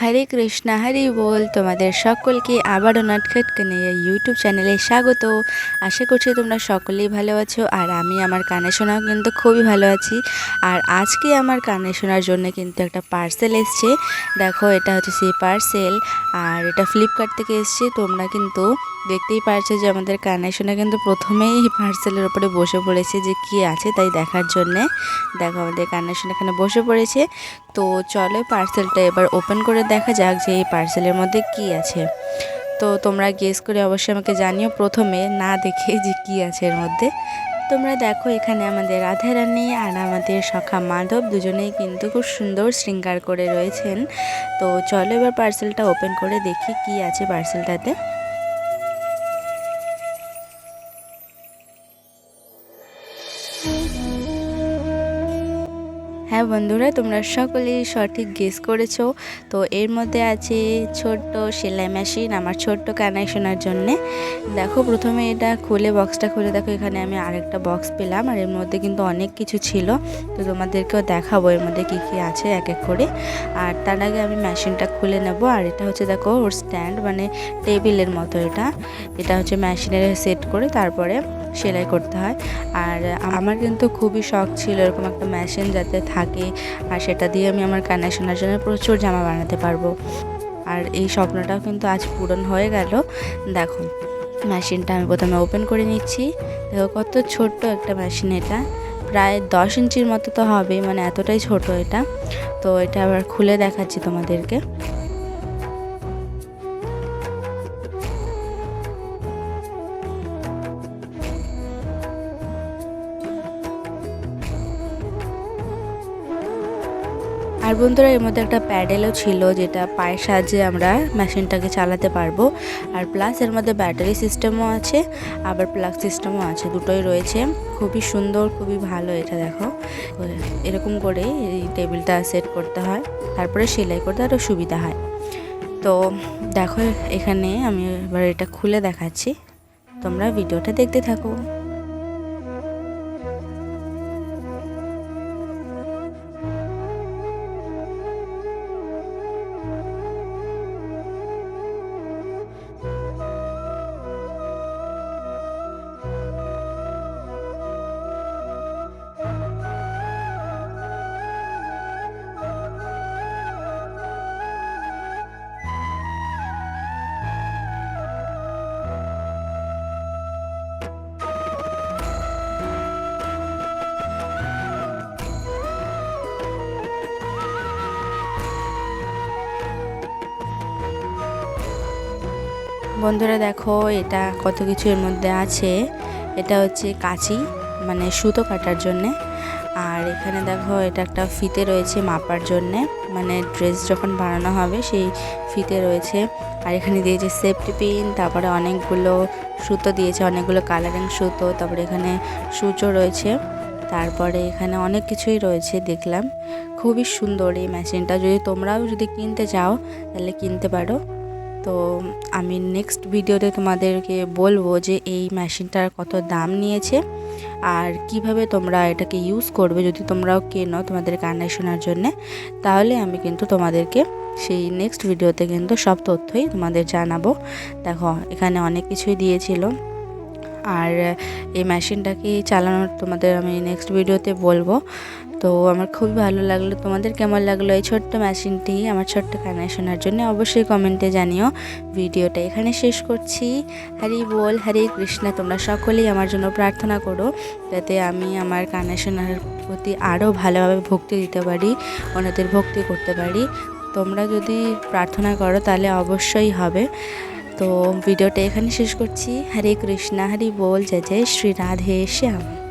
হরে কৃষ্ণা, হরি বল। তোমাদের সকলকে আবারও নটখটকে নিয়ে ইউটিউব চ্যানেলে স্বাগত। আশা করছি তোমরা সকলেই ভালো আছো আর আমি আমার কানে শোনাও কিন্তু খুবই ভালো আছি। আর আজকে আমার কানে শোনার জন্য কিন্তু একটা পার্সেল এসছে। দেখো, এটা হচ্ছে সেই পার্সেল আর এটা ফ্লিপকার্ট থেকে এসছে। তোমরা কিন্তু দেখতেই পারছ যে আমাদের কানে শোনা কিন্তু প্রথমেই পার্সেলের ওপরে বসে পড়েছে যে কি আছে তাই দেখার জন্যে। দেখো, আমাদের কানে শোনা এখানে বসে পড়েছে। তো চলো পার্সেলটা এবার ওপেন করে দেখা যাক যে এই পার্সেলের মধ্যে কি আছে। তো তোমরা গেস করে অবশ্যই আমাকে জানিও প্রথমে, না দেখে যে কি আছে এর মধ্যে। তোমরা দেখো এখানে আমাদের রাধা রানী আর আমাদের সখা মাধব দুজনেই কিন্তু খুব সুন্দর শৃঙ্গার করে রয়েছেন। তো চলো এবার পার্সেলটা ওপেন করে দেখি কি আছে পার্সেলটাতে হ্যাঁ বন্ধুরা, তোমরা সকলেই সঠিক গেস করেছ। তো এর মধ্যে আছে ছোট্ট সেলাই মেশিন আমার ছোট্ট কানাই শোনার জন্যে। দেখো, প্রথমে এটা খুলে বক্সটা খুলে দেখো, এখানে আমি আরেকটা বক্স পেলাম। আর এর মধ্যে কিন্তু অনেক কিছু ছিল। তো তোমাদেরকেও দেখাবো এর মধ্যে কী কী আছে এক এক করে। আর তার আগে আমি মেশিনটা খুলে নেব। আর এটা হচ্ছে দেখো, ওর স্ট্যান্ড মানে টেবিলের মতো এটা। এটা হচ্ছে মেশিনের সেট করে, তারপরে সেলাই করতে হয়। আর আমার কিন্তু খুবই শখ ছিল এরকম একটা মেশিন যাতে থাকে। আর সেটা দিয়ে আমি আমার কান্না শোনার জন্য প্রচুর জামা বানাতে পারব। আর এই স্বপ্নটাও কিন্তু আজ পূরণ হয়ে গেল। দেখো মেশিনটা আমি প্রথমে ওপেন করে নিচ্ছি। দেখো কত ছোট্ট একটা মেশিন এটা। প্রায় দশ ইঞ্চির মতো তো হবে মানে এতটাই ছোট এটা। তো এটা আবার খুলে দেখাচ্ছি তোমাদেরকে। আর বন্ধুরা, এর মধ্যে একটা প্যাডেলও ছিল যেটা পায়ের সাহায্যে আমরা মেশিনটাকে চালাতে পারব। আর প্লাস এর মধ্যে ব্যাটারি সিস্টেমও আছে, আবার প্লাগ সিস্টেমও আছে, দুটোই রয়েছে। খুবই সুন্দর, খুবই ভালো এটা দেখো। এরকম করে এই টেবিলটা সেট করতে হয়, তারপরে সেলাই করতে আরও সুবিধা হয়। তো দেখো, এখানে আমি এবার এটা খুলে দেখাচ্ছি। তোমরা ভিডিওটা দেখতে থাকো। বন্ধুরা দেখো, এটা কত কিছু এর মধ্যে আছে। এটা হচ্ছে কাঁচি মানে সুতো কাটার জন্যে। আর এখানে দেখো, এটা একটা ফিতে রয়েছে মাপার জন্যে। মানে ড্রেস যখন বানানো হবে, সেই ফিতে রয়েছে। আর এখানে দিয়েছে সেফটি পিন, তারপরে অনেকগুলো সুতো দিয়েছে, অনেকগুলো কালারিং সুতো, তারপরে এখানে সূচও রয়েছে। তারপরে এখানে অনেক কিছুই রয়েছে, দেখলাম। খুবই সুন্দর এই মেশিনটা। যদি তোমরাও যদি কিনতে চাও, তাহলে কিনতে পারো। তো আমি নেক্সট ভিডিওতে তোমাদেরকে বলব যে এই মেশিনটার কত দাম নিয়েছে আর কীভাবে তোমরা এটাকে ইউজ করবে যদি তোমরাও কেনো তোমাদের কান্নায় শোনার জন্যে, তাহলে আমি কিন্তু তোমাদেরকে সেই নেক্সট ভিডিওতে কিন্তু সব তথ্যই তোমাদের জানাব। দেখো, এখানে অনেক কিছুই দিয়েছিল। আর এই মেশিনটাকে চালানোর তোমাদের আমি নেক্সট ভিডিওতে বলব। তো আমার খুবই ভালো লাগল। তোমাদের কেমন লাগল এই ছোট্ট মেশিনটি? আমার ছোট্ট কানায় শোনার জন্য অবশ্যই কমেন্টে জানিও। ভিডিওটা এখানে শেষ করছি। হরি বল, হরে কৃষ্ণা, তোমরা সকলেই আমার জন্য প্রার্থনা করো যাতে আমি আমার কানায় শোনার প্রতি আরও ভালোভাবে ভক্তি দিতে পারি ওনাদের ভক্তি করতে পারি। তোমরা যদি প্রার্থনা করো তাহলে অবশ্যই হবে। তো ভিডিওটা এখানে শেষ করছি। হরে কৃষ্ণা, হরি বল, জয় জয় শ্রী রাধে, শ্যাম।